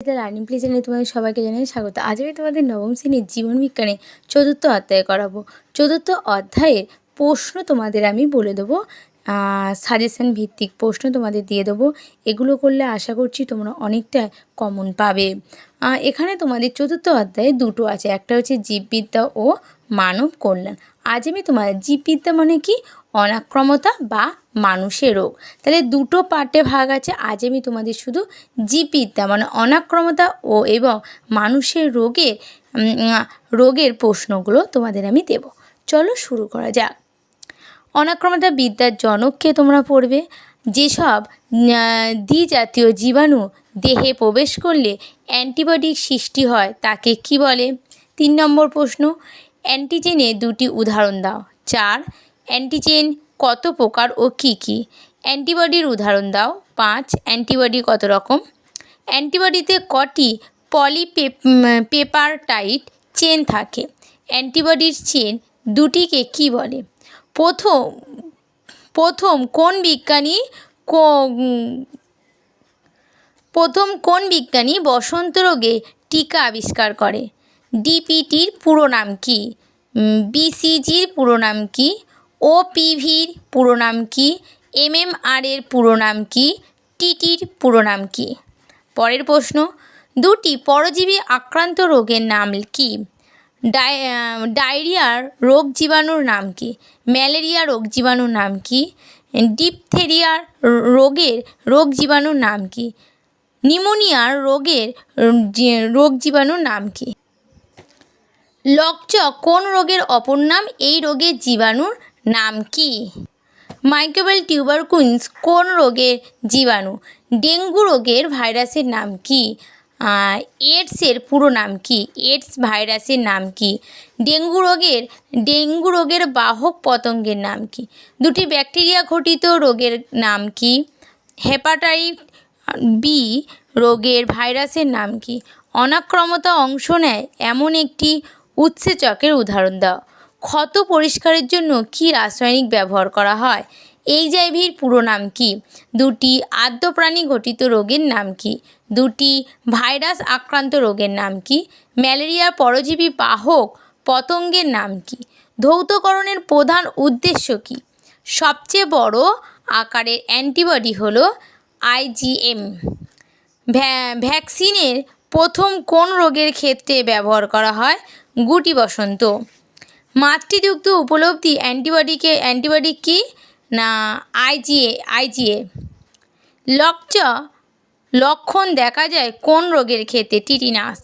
Learning play চ্যানেলে তোমাদের সবাইকে জানাই স্বাগত। আজ আমি তোমাদের নবম শ্রেণির জীবন বিজ্ঞানে চতুর্থ অধ্যায় করাবো। চতুর্থ অধ্যায়ের প্রশ্ন তোমাদের আমি বলে দেবো সাজেশন ভিত্তিক প্রশ্ন তোমাদের দিয়ে দেবো। এগুলো করলে আশা করছি তোমরা অনেকটা কমন পাবে। এখানে তোমাদের চতুর্থ অধ্যায়ে দুটো আছে। একটা হচ্ছে জীববিদ্যা ও মানব কল্যাণ। আজ আমি তোমাদের জীববিদ্যা মানে কি? অনাক্রমতা বা মানুষের রোগ। তাহলে দুটো পার্টে ভাগ আছে। আজ আমি তোমাদের শুধু জীববিদ্যা মানে অনাক্রমতা ও এবং মানুষের রোগে রোগের প্রশ্নগুলো তোমাদের আমি দেব। চলো শুরু করা যাক। অনাক্রমতা বিদ্যার জনককে তোমরা পড়বে। যেসব আহ, দ্বিজাতীয় জীবাণু দেহে প্রবেশ করলে অ্যান্টিবডির সৃষ্টি হয় তাকে কি বলে? তিন নম্বর প্রশ্ন অ্যান্টিজেনের দুটি উদাহরণ দাও। চার অ্যান্টিজেন কত প্রকার ও কি কি? অ্যান্টিবডির উদাহরণ দাও। পাঁচ, অ্যান্টিবডি কত রকম? অ্যান্টিবডিতে কটি পলিপেপারটাইট চেন থাকে। অ্যান্টিবডির চেন দুটিকে কি বলে? প্রথম প্রথম কোন বিজ্ঞানী প্রথম কোন বিজ্ঞানী বসন্ত রোগে টিকা আবিষ্কার করে? ডিপিটির পুরো নাম কি? বিসিজির পুরো নাম কি? ওপিভির পুরো নাম কি? এমএমআরের পুরো নাম কি? টিটির পুরো নাম কি? পরের প্রশ্ন, দুটি পরজীবী আক্রান্ত রোগের নাম কি? ডায়রিয়ার রোগ জীবাণুর নাম কি? ম্যালেরিয়া রোগ জীবাণুর নাম কি? ডিপথেরিয়ার রোগের রোগ জীবাণুর নাম কি? নিউমোনিয়ার রোগের রোগ জীবাণুর নাম কি? লকচক কোন রোগের অপর নাম? এই রোগের জীবাণুর নাম কি? মাইক্রোবেল টিউবারকুইন্স কোন রোগের জীবাণু? ডেঙ্গু রোগের ভাইরাসের নাম কি? এডসের পুরো নাম কি? এডস ভাইরাসের নাম কি? ডেঙ্গু রোগের ডেঙ্গু রোগের বাহক পতঙ্গের নাম কি? দুটি ব্যাকটেরিয়া ঘটিত রোগের নাম কি? হেপাটাইট বি রোগের ভাইরাসের নাম কি? অনাক্রমতা অংশ নেয় এমন একটি উৎসেচকের উদাহরণ দাও। ক্ষত পরিষ্কারের জন্য কি রাসায়নিক ব্যবহার করা হয়। এইচআইভির পুরো নাম কি? দুটি আদ্যপ্রাণী ঘটিত রোগের নাম কি? দুটি ভাইরাস আক্রান্ত রোগের নাম কি? ম্যালেরিয়ার পরজীবী বাহক পতঙ্গের নাম কি? ধৌতকরণের প্রধান উদ্দেশ্য কী? সবচেয়ে বড় আকারের অ্যান্টিবডি হলো আইজিএম ভ্যাকসিনের প্রথম কোন রোগের ক্ষেত্রে ব্যবহার করা হয়? গুটি বসন্ত। মাতৃযুক্ত উপলব্ধি অ্যান্টিবডিকে, অ্যান্টিবডি কি? না আইজিএ আইজিএ লকচ, লক্ষণ দেখা যায় কোন রোগের ক্ষেত্রে? টিটিনাস।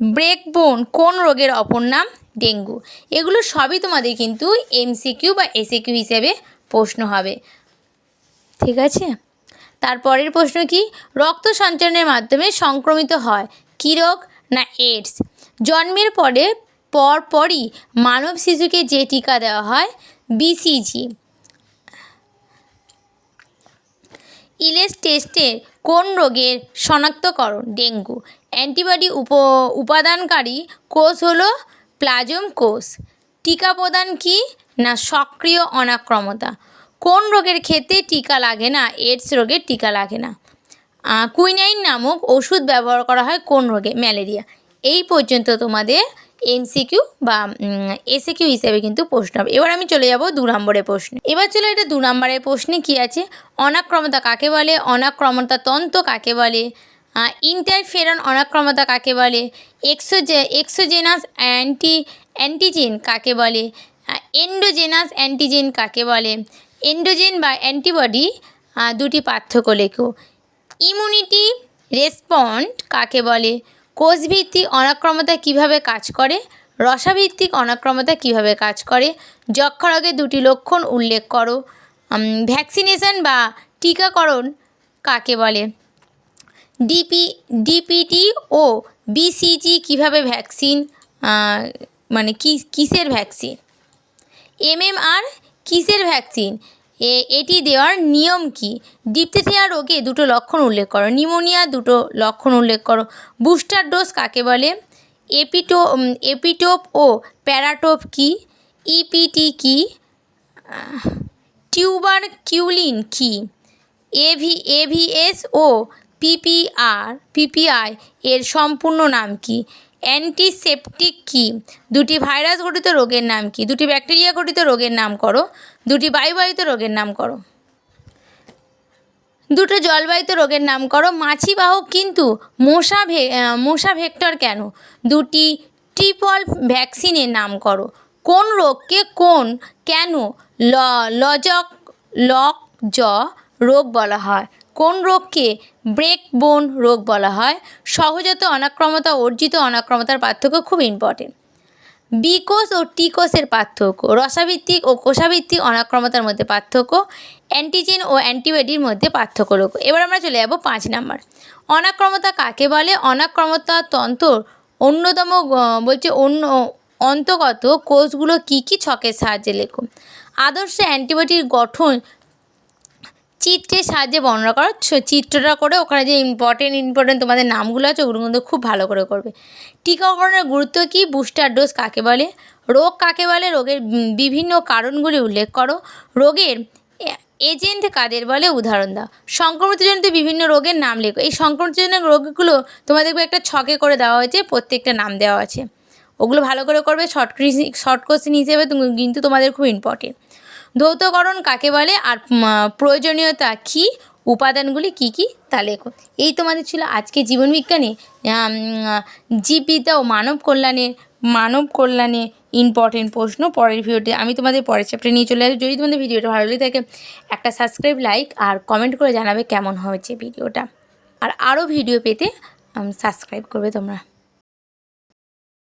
ব্রেকবোন কোন রোগের অপর নাম? ডেঙ্গু। এগুলো সবই তোমাদের কিন্তু এমসিকিউ বা এসিকিউ হিসেবে প্রশ্ন হবে। ঠিক আছে? তারপরের প্রশ্ন কি? রক্ত সঞ্চালনের মাধ্যমে সংক্রমিত হয় কী রোগ? না এইডস জন্মের পরে পর পরই মানব শিশুকে যে টিকা দেওয়া হয় বিসিজি ইলেস টেস্টে কোন রোগের শনাক্তকরণ? ডেঙ্গু। অ্যান্টিবডি উপ, উপাদানকারী কোষ হলো প্লাজম কোষ। টিকা প্রদান কি না সক্রিয় অনাক্রমতা? কোন রোগের ক্ষেত্রে টিকা লাগে না? এডস রোগের টিকা লাগে না। কুইনাইন নামক ওষুধ ব্যবহার করা হয় কোন রোগে? ম্যালেরিয়া। এই পর্যন্ত তোমাদের এমসিকিউ বা এসিকিউ হিসেবে কিন্তু প্রশ্ন হবে। এবার আমি চলে যাব দু নম্বরের প্রশ্নে। এবার চলো এটা দু নম্বরের প্রশ্নে কি আছে? অনাক্রমতা কাকে বলে? অনাক্রমতা তন্ত্র কাকে বলে? ইন্টারফেরন অনাক্রমতা কাকে বলে? এক্সোজে এক্সোজেনাস অ্যান্টি অ্যান্টিজেন কাকে বলে? এন্ডোজেনাস অ্যান্টিজেন কাকে বলে? এন্ডোজেন বা অ্যান্টিবডি দুটি পার্থক্য লেখো। ইমিউনিটি রেসপন্ড কাকে বলে? কোষভিত্তিক অনাক্রমতা কীভাবে কাজ করে? রসাভিত্তিক অনাক্রমতা কীভাবে কাজ করে? যক্ষা রোগের দুটি লক্ষণ উল্লেখ করো। ভ্যাকসিনেশন বা টিকাকরণ কাকে বলে? ডিপি, ডিপিটি ও বিসিজি কীভাবে ভ্যাকসিন মানে কি, কিসের ভ্যাকসিন এমএমআর কিসের ভ্যাকসিন এটি দেওয়ার নিয়ম কি? ডিপথেরিয়া রোগে দুটো লক্ষণ উল্লেখ করো। নিউমোনিয়া দুটো লক্ষণ উল্লেখ করো। বুস্টার ডোজ কাকে বলে? এপিটো এপিটোপ ও প্যারাটোপ কি? ইপিটি কি? টিউবার কিউলিন কি? এভি, এভিএস ও পিপিআর, পিপিআই এর সম্পূর্ণ নাম কি? অ্যান্টিসেপটিক কি? দুটি ভাইরাস ঘটিত রোগের নাম কি? দুটি ব্যাকটেরিয়া ঘটিত রোগের নাম করো। দুটি বায়ুবাহিত রোগের নাম করো। দুটো জলবাহিত রোগের নাম করো। মাছি বাহক কিন্তু মশা ভে মশা ভেক্টর কেন? দুটি ট্রিপল ভ্যাকসিনের নাম করো। কোন রোগকে কোন কেন ল, লজক, লক, জ, রোগ বলা হয়? কোন রোগকে ব্রেক বোন রোগ বলা হয়? সহজাত অনাক্রমতা, অর্জিত অনাক্রমতার পার্থক্য খুব ইম্পর্টেন্ট বিকোষ ও টিকোষের পার্থক্য, রসাভিত্তিক ও কোষাভিত্তিক অনাক্রমতার মধ্যে পার্থক্য অ্যান্টিজেন ও অ্যান্টিবডির মধ্যে পার্থক্য রোগ। এবার আমরা চলে যাব পাঁচ নাম্বার। অনাক্রমতা কাকে বলে? অনাক্রমতা তন্ত্র অন্যতম বলছে অন্য, অন্তর্গত কোষগুলো কী কী ছকের সাহায্যে লেখো? আদর্শ অ্যান্টিবডির গঠন চিত্রের সাহায্যে বর্ণনা করো। চিত্রটা করে ওখানে যে ইম্পর্টেন্ট ইম্পর্টেন্ট তোমাদের নামগুলো আছে ওগুলো কিন্তু খুব ভালো করে করবে। টিকাকরণের গুরুত্ব কী? বুস্টার ডোজ কাকে বলে? রোগ কাকে বলে? রোগের বিভিন্ন কারণগুলি উল্লেখ করো। রোগের এজেন্ট কাদের বলে? উদাহরণ দাও। সংক্রমিতজনিত বিভিন্ন রোগের নাম লেখো। এই সংক্রমিতজনিত রোগগুলো তোমাদের একটা ছকে করে দেওয়া হয়েছে, প্রত্যেকটা নাম দেওয়া আছে। ওগুলো ভালো করে করবে শর্ট শর্ট কোশ্চেন হিসেবে কিন্তু তোমাদের খুব ইম্পর্টেন্ট ধৌতকরণ কাকে বলে? আর প্রয়োজনীয়তা কী? উপাদানগুলি কি কি? তা লেখো। এই তোমাদের ছিল আজকে জীবনবিজ্ঞানে জীববিদ্যা ও মানব কল্যাণের, মানব কল্যাণে ইম্পর্টেন্ট প্রশ্ন পরের ভিডিওতে আমি তোমাদের পরের চ্যাপ্টার নিয়ে চলে আসব। যদি তোমাদের ভিডিওটা ভালো লেগে থাকে, একটা সাবস্ক্রাইব লাইক আর কমেন্ট করে জানাবে কেমন হয়েছে ভিডিওটা। আর আরও ভিডিও পেতে সাবস্ক্রাইব করবে তোমরা।